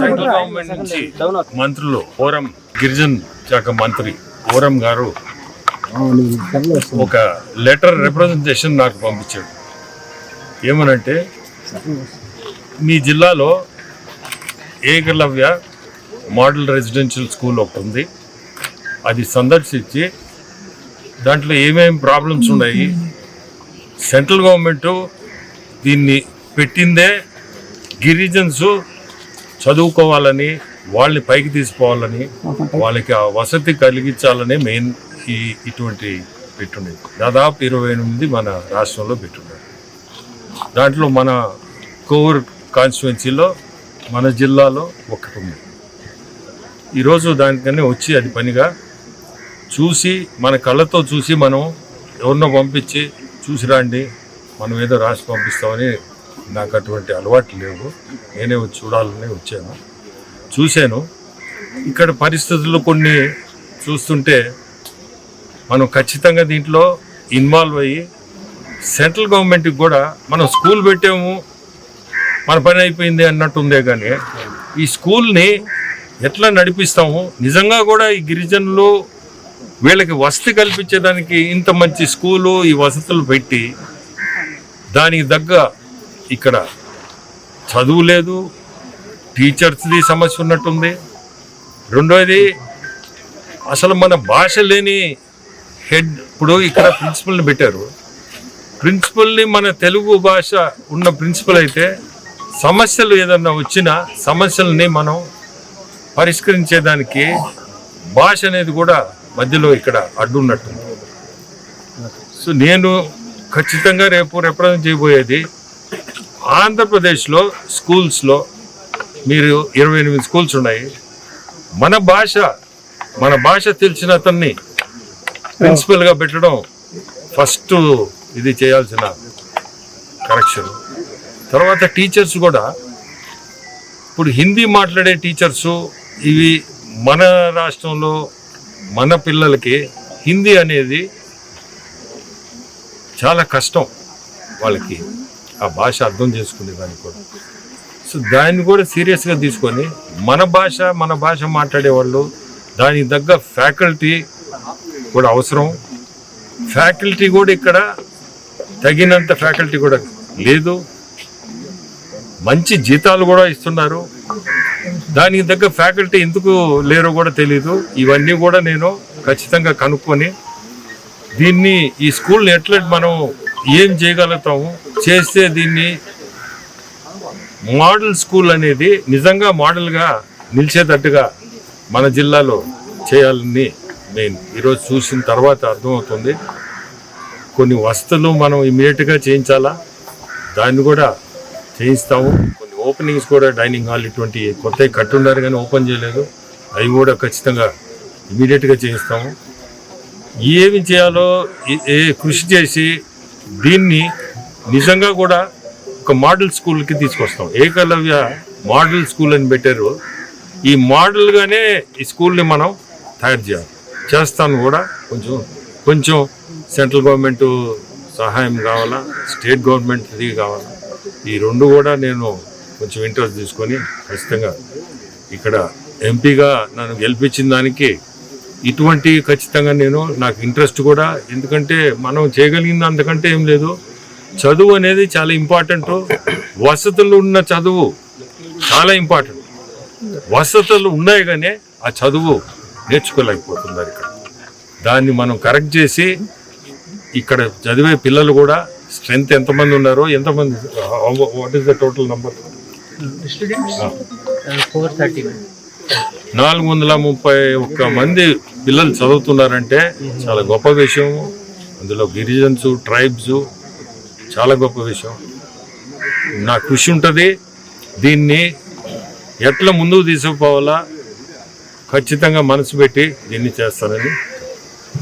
Central government నుంచి మంత్రులు ఓరం గిరిజన్ శాఖ మంత్రి ఓరం గారు ఒక లెటర్ రిప్రజెంటేషన్ నాకు పంపించాడు. ఏమనంటే మీ జిల్లాలో ఏకలవ్య మోడల్ రెసిడెన్షియల్ స్కూల్ ఒకటి ఉంది. అది సందర్శించి దాంట్లో ఏమేమి ప్రాబ్లమ్స్ ఉన్నాయి? సెంట్రల్ గవర్నమెంట్ దీన్ని పెట్టిందే గిరిజన్స్ చదువుకోవాలని వాళ్ళని పైకి తీసుకోవాలని వాళ్ళకి ఆ వసతి కలిగించాలని మెయిన్ ఈ ఇటువంటి పెట్టుండేది. దాదాపు ఇరవై ఎనిమిది మన రాష్ట్రంలో పెట్టున్నారు దాంట్లో మన కోవూర్ కాన్స్టిట్యున్సీలో మన జిల్లాలో ఒకటి ఉంది. ఈరోజు దానికన్నా వచ్చి అది పనిగా చూసి మన కళ్ళతో చూసి మనం ఎవరినో పంపించి చూసి రండి మనం ఏదో రాసి పంపిస్తామని నాకు అటువంటి అలవాట్లు లేవు. నేనే చూడాలని వచ్చాను. చూశాను. ఇక్కడ పరిస్థితులు కొన్ని చూస్తుంటే మనం ఖచ్చితంగా దీంట్లో ఇన్వాల్వ్ అయ్యి సెంట్రల్ గవర్నమెంట్కి కూడా మనం స్కూల్ పెట్టాము మన పని అయిపోయింది అన్నట్టుందే కానీ ఈ స్కూల్ని ఎట్లా నడిపిస్తాము? నిజంగా కూడా ఈ గిరిజనులు వీళ్ళకి వసతి కల్పించేదానికి ఇంత మంచి స్కూలు ఈ వసతులు పెట్టి దానికి తగ్గ ఇక్కడ చదువు లేదు టీచర్స్ది సమస్య ఉన్నట్టుంది. రెండోది అసలు మన భాష లేని హెడ్ ఇప్పుడు ఇక్కడ ప్రిన్సిపల్ని పెట్టారు. ప్రిన్సిపల్ని మన తెలుగు భాష ఉన్న ప్రిన్సిపల్ అయితే సమస్యలు ఏదన్నా వచ్చినా సమస్యల్ని మనం పరిష్కరించేదానికి భాష అనేది కూడా మధ్యలో ఇక్కడ అడ్డున్నట్టుంది. సో నేను ఖచ్చితంగా రేపు రిప్రజెంట్ చేయబోయేది ఆంధ్రప్రదేశ్లో స్కూల్స్లో మీరు ఇరవై ఎనిమిది స్కూల్స్ ఉన్నాయి. మన భాష మన భాష తెలిసిన అతన్ని ప్రిన్సిపల్గా పెట్టడం ఫస్ట్ ఇది చేయాల్సిన కరెక్షన్. తర్వాత టీచర్స్ కూడా ఇప్పుడు హిందీ మాట్లాడే టీచర్స్ ఇవి మన రాష్ట్రంలో మన పిల్లలకి హిందీ అనేది చాలా కష్టం వాళ్ళకి. ఆ భాష అర్థం చేసుకునే దానికి కూడా. సో దాన్ని కూడా సీరియస్గా తీసుకొని మన భాష మన భాష మాట్లాడే వాళ్ళు దానికి తగ్గ ఫ్యాకల్టీ కూడా అవసరం. ఫ్యాకల్టీ కూడా ఇక్కడ తగినంత ఫ్యాకల్టీ కూడా లేదు. మంచి జీతాలు కూడా ఇస్తున్నారు. దానికి తగ్గ ఫ్యాకల్టీ ఎందుకు లేరో కూడా తెలీదు. ఇవన్నీ కూడా నేను ఖచ్చితంగా కనుక్కొని దీన్ని ఈ స్కూల్ని ఎట్లా మనం ఏం చేయగలుగుతాము చేస్తే దీన్ని మోడల్ స్కూల్ అనేది నిజంగా మోడల్గా నిలిచేటట్టుగా మన జిల్లాలో చేయాలని నేను ఈరోజు చూసిన తర్వాత అర్థమవుతుంది. కొన్ని వసతులు మనం ఇమీడియట్గా చేయించాలా? దాన్ని కూడా చేయిస్తాము. కొన్ని ఓపెనింగ్స్ కూడా డైనింగ్ హాల్ ఇటువంటి కొత్తవి కట్టున్నారు కానీ ఓపెన్ చేయలేదు. అవి కూడా ఖచ్చితంగా ఇమీడియట్గా చేయిస్తాము. ఏమి చేయాలో ఏ- ఏ కృషి చేసి దీన్ని నిజంగా కూడా ఒక మోడల్ స్కూల్కి తీసుకొస్తాం. ఏకలవ్య మోడల్ స్కూల్ అని పెట్టారు. ఈ మోడల్గానే ఈ స్కూల్ని మనం తయారు చేయాలి. చేస్తాను కూడా. కొంచెం కొంచెం సెంట్రల్ గవర్నమెంట్ సహాయం కావాలా స్టేట్ గవర్నమెంట్ది కావాలా. ఈ రెండు కూడా నేను కొంచెం ఇంట్రెస్ట్ తీసుకొని ఖచ్చితంగా ఇక్కడ ఎంపీగా నన్ను గెలిపించిన దానికి ఇటువంటి ఖచ్చితంగా నేను నాకు ఇంట్రెస్ట్ కూడా. ఎందుకంటే మనం చేయగలిగింది అంతకంటే ఏం లేదు. చదువు అనేది చాలా ఇంపార్టెంట్. వసతులు ఉన్న చదువు చాలా ఇంపార్టెంట్. వసతులు ఉన్నాయి కానీ ఆ చదువు నేర్చుకోలేకపోతున్నారు ఇక్కడ. దాన్ని మనం కరెక్ట్ చేసి ఇక్కడ చదివే పిల్లలు కూడా స్ట్రెంగ్త్ ఎంతమంది ఉన్నారో ఎంతమంది what is the total number నాలుగు వందల ముప్పై ఒక్క మంది పిల్లలు చదువుతున్నారంటే చాలా గొప్ప విషయం. అందులో గిరిజన్స్ ట్రైబ్స్ చాలా గొప్ప విషయం. నా కృషి ఉంటుంది. దీన్ని ఎట్లా ముందుకు తీసుకుపోవాలా? ఖచ్చితంగా మనసు పెట్టి దీన్ని చేస్తానని